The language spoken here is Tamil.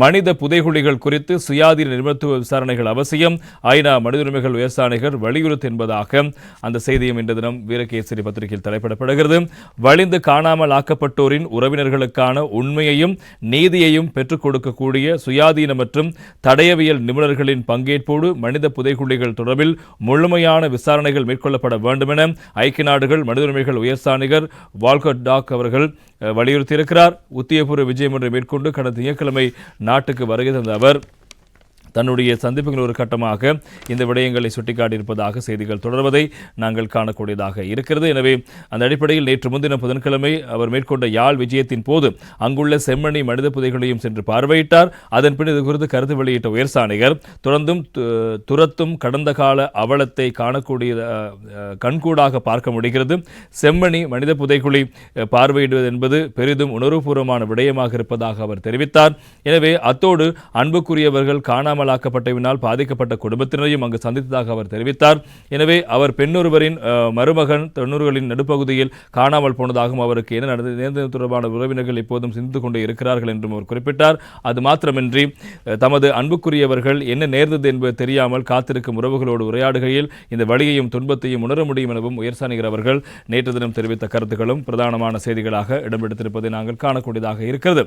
மனித புதைகுழிகள் குறித்து சுயாதீன நிபுணத்துவ விசாரணைகள் அவசியம். ஐநா மனித உரிமைகள் வலியுறுத்து என்பதாக அந்த செய்தியும் இன்று தினம் வீரகேசரி பத்திரிகையில் தலைப்பிடப்படுகிறது. வலிந்து காணாமல் ஆக்கப்பட்டோரின் உறவினர்களுக்கான உண்மையையும் நீதியையும் பெற்றுக் கொடுக்கக்கூடிய சுயாதீன மற்றும் தடயவியல் நிபுணர்களின் பங்கேற்போடு மனித புதைகுழிகள் தொடர்பில் முழுமையான விசாரணைகள் மேற்கொள்ளப்பட வேண்டும் என ஐக்கிய நாடுகள் மனித உரிமைகள் உயர்ஸ்தானிகர் வால்கட் டாக் அவர்கள் வலியுறுத்தியிருக்கிறார். உத்தியபூர்வ விஜயம் ஒன்றை மேற்கொண்டு கடந்த திங்கட்கிழமை நாட்டுக்கு வருகை தந்த அவர் தன்னுடைய சந்திப்புகள் ஒரு கட்டமாக இந்த விடயங்களை சுட்டிக்காட்டியிருப்பதாக செய்திகள் தொடர்வதை நாங்கள் காணக்கூடியதாக இருக்கிறது. எனவே அந்த அடிப்படையில் நேற்று முன்தினம் புதன்கிழமை அவர் மேற்கொண்ட யாழ் விஜயத்தின் போது அங்குள்ள செம்மணி மனித புதைகளையும் சென்று பார்வையிட்டார். அதன் பின் இது குறித்து கருத்து வெளியிட்ட உயர்சாணிகர் தொடர்ந்தும் து- துரத்தும் கடந்த கால அவலத்தை காணக்கூடிய கண்கூடாக பார்க்க முடிகிறது. செம்மணி மனித புதைகுழி பார்வையிடுவது என்பது பெரிதும் உணர்வுபூர்வமான விடயமாக இருப்பதாக அவர் தெரிவித்தார். எனவே அத்தோடு அன்புக்குரியவர்கள் காணாமல் காணாமலாக்கப்பட்டவினால் பாதிக்கப்பட்ட குடும்பத்தினரையும் அங்கு சந்தித்ததாக அவர் தெரிவித்தார். எனவே அவர் பெண்ணொருவரின் மருமகன் தொண்ணூறுகளின் நடுப்பகுதியில் காணாமல் போனதாகவும் அவருக்கு என்ன நடந்தது நேர்ந்தது தொடர்பான உறவினர்கள் இப்போதும் சிந்தித்துக் கொண்டே இருக்கிறார்கள் என்றும் அவர் குறிப்பிட்டார். அது மாத்திரமின்றி தமது அன்புக்குரியவர்கள் என்ன நேர்ந்தது என்பது தெரியாமல் காத்திருக்கும் உறவுகளோடு உரையாடுகையில் இந்த வழியையும் துன்பத்தையும் உணர முடியும் எனவும் உயர்சாணிகர் அவர்கள் நேற்று தினம் தெரிவித்த கருத்துக்களும் பிரதானமான செய்திகளாக இடம்பெடுத்திருப்பதை நாங்கள் காணக்கூடியதாக இருக்கிறது.